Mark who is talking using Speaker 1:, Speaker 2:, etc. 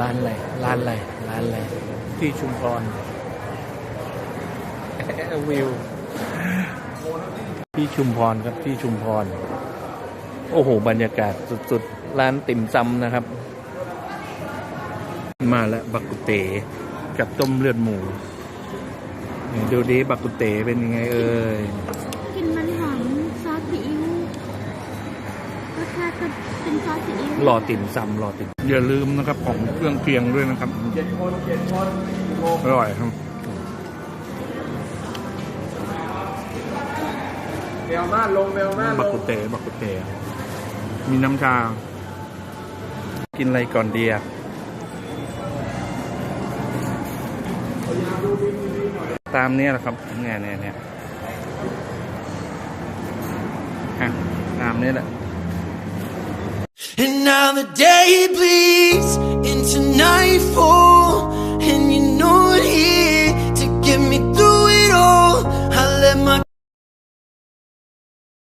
Speaker 1: ร้านอะไร ร้านอะไร ร้านอะไร ที่ชุมพรวิว ที่ชุมพรครับ ที่ชุมพร โอ้โห บรรยากาศสุดๆ ร้านติ่มซำนะครับ มาแล้วบักกุเตกับต้มเลือดหมูนี่ดูดิบักกุเตเป็นยังไงเอ่ย
Speaker 2: กลิ่นมันหอมซอสซีอิ๊ว รสชาติก็เป็นซอสซีอิ๊ว
Speaker 1: หล่อติ่มซำหล่อติ่มอย่าลืมนะครับของเครื่องเคียงด้วยนะครับอร่อยครับ
Speaker 3: แนวหน้าลงแนวหน้าล
Speaker 1: บัก
Speaker 3: ง
Speaker 1: กุเตบักกุเตมีน้ำชา กินอะไรก่อนดีอะตามนี้แหละครับเนี่ยเนี่ยเนี่ยอะตามนี้แหละ
Speaker 4: And now the day bleeds